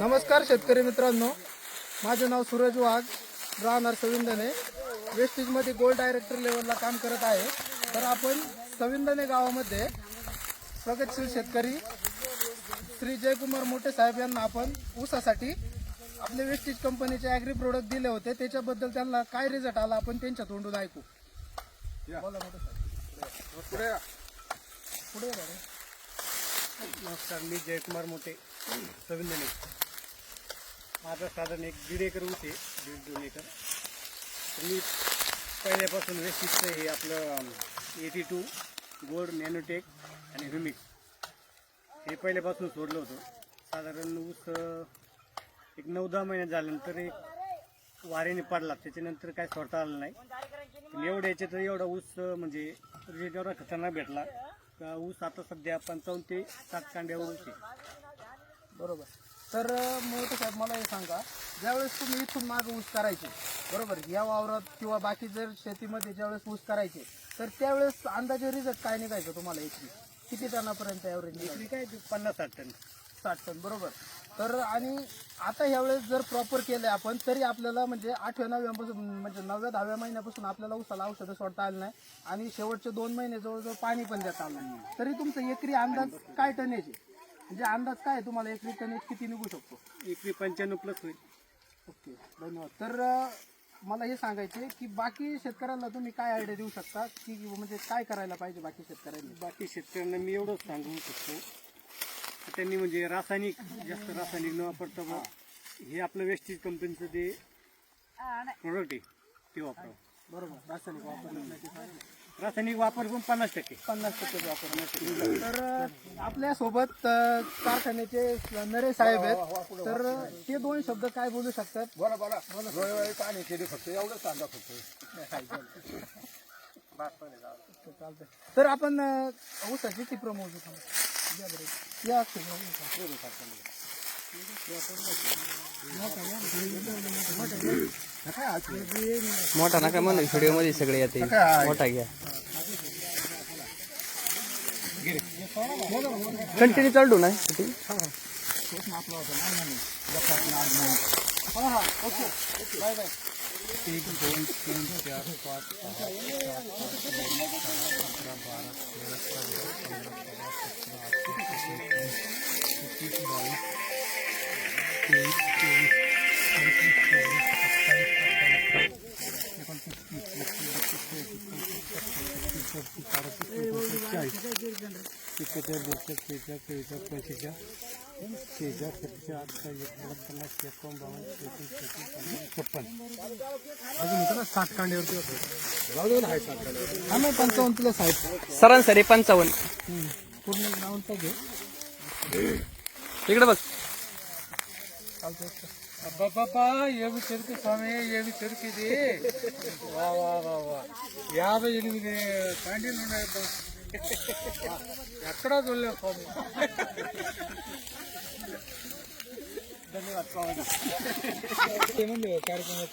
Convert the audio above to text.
नमस्कार शेतकरी मित्रांनो. माझे नाव सूरज वाघ. राहणार सविंदने वेस्टेजमध्ये गोल्ड डायरेक्टर लेवलला काम करत आहे. तर आपण सविंदने गावामध्ये प्रगतशील शेतकरी श्री जयकुमार मोठे साहेब यांना आपण ऊसासाठी आपले वेस्टेज कंपनीचे ॲग्री प्रोडक्ट दिले होते. त्याच्याबद्दल त्यांना काय रिझल्ट आला आपण त्यांच्या तोंडून ऐकू. बोला मोठे साहेब. पुढे पुढे या दादा. नमस्कार मी जयकुमार मोठे सविंदने माझा साधारण एक दीड एकर ऊस आहे दीड दोन एकर. मी पहिल्यापासून वेस्टिकचं हे आपलं एटी टू गोल्ड नॅनोटेक आणि ह्युमिक हे पहिल्यापासून सोडलं होतं. साधारण ऊस एक नऊ दहा महिन्यात झाल्यानंतर एक वाऱ्याने पडला. त्याच्यानंतर काय सोडता आलं नाही. पण एवढ्या याच्यात एवढा ऊस म्हणजे रिजल्ट एवढा खतरनाक भेटला. ऊस आता सध्या पंचावन्न ते सात कांड्यावर ऊस आहे. बरोबर. तर मोठे साहेब मला हे सांगा ज्यावेळेस तुम्ही इथून माग ऊस करायचे बरोबर या वावरात किंवा बाकी जर शेतीमध्ये ज्यावेळेस ऊस करायचे तर त्यावेळेस अंदाजे रिझल्ट काय निघायचं तुम्हाला एकरी किती टनापर्यंत ॲव्हरेज काय पन्नास साठ टन. साठ टन बरोबर. तर आणि आता ह्यावेळेस जर प्रॉपर केलं आपण तरी आपल्याला म्हणजे आठव्या नवव्यापासून म्हणजे नवव्या दहाव्या महिन्यापासून आपल्याला उसाला औषधं सोडता आलं नाही. आणि शेवटचे दोन महिने जवळजवळ पाणी पण देता आलं नाही. तरी तुमचं एकरी अंदाज काय टनेज आहे? म्हणजे अंदाज काय आहे तुम्हाला? एकरी टनेज किती निघू शकतो? एकरी पंच्याण्णव प्लस होईल. ओके धन्यवाद. तर अं, मला हे सांगायचे की बाकी शेतकऱ्यांना तुम्ही काय आयडिया देऊ शकता? की म्हणजे काय करायला पाहिजे बाकी शेतकऱ्यांनी? बाकी शेतकऱ्यांना मी एवढंच सांगू शकतो. की त्यांनी म्हणजे रासायनिक जास्त रासायनिक न वापरता बुवा हे आपलं वेस्टेज कंपनीचं जे प्रोडक्ट आहे ते वापरावं बरोबर रासायनिक वापर रासायनिक वापर पण पन्नास टक्के. पन्नास टक्के वापर तर आपल्यासोबत अं, कारखान्याचे नरे साहेब आहेत. तर अं, ते दोन शब्द काय बोलू शकतात? बोला बोला. डोळे पाणी केली फक्त. एवढंच सांगा फक्त. चालतंय तर आपण अं, ऊसाची ती प्रमोज या मोठा नका म्हणून व्हिडिओमध्ये सगळे येते. मोठा घ्या. कंटिन्यू चालू ना shooting? हा हा ओके बाय एक दोन तीन चार पाच सहा एकोणतीस दोनशे त्रेचाळीस त्रेचाळीस पंचेचाळीस शेहेचाळीस सत्तेचाळीस अठ्ठावीस एकोणपन्नास पन्नास एकोण बावन्न त्रेपन्न चौपन्न छप्पन अजून इकडं साठ कांड्यावरती होतं जाऊ दे ना हाय सांगा आम्ही पंचावन्न प्लस आहेत सरासरी पंचावन्न पूर्ण ग्राउंड पाहिजे इकडे बघ అబ్బా పాపా ఏమి చెరుకు స్వామి ఏమి చెరుకు ఇది వా వా వా వా యాభై ఎనిమిది క్యాంటీన్లు ఉన్నాయి అబ్బా. ఎక్కడా చూడలేము స్వామి ధన్యవాదాలు ఏముంది కార్యక్రమం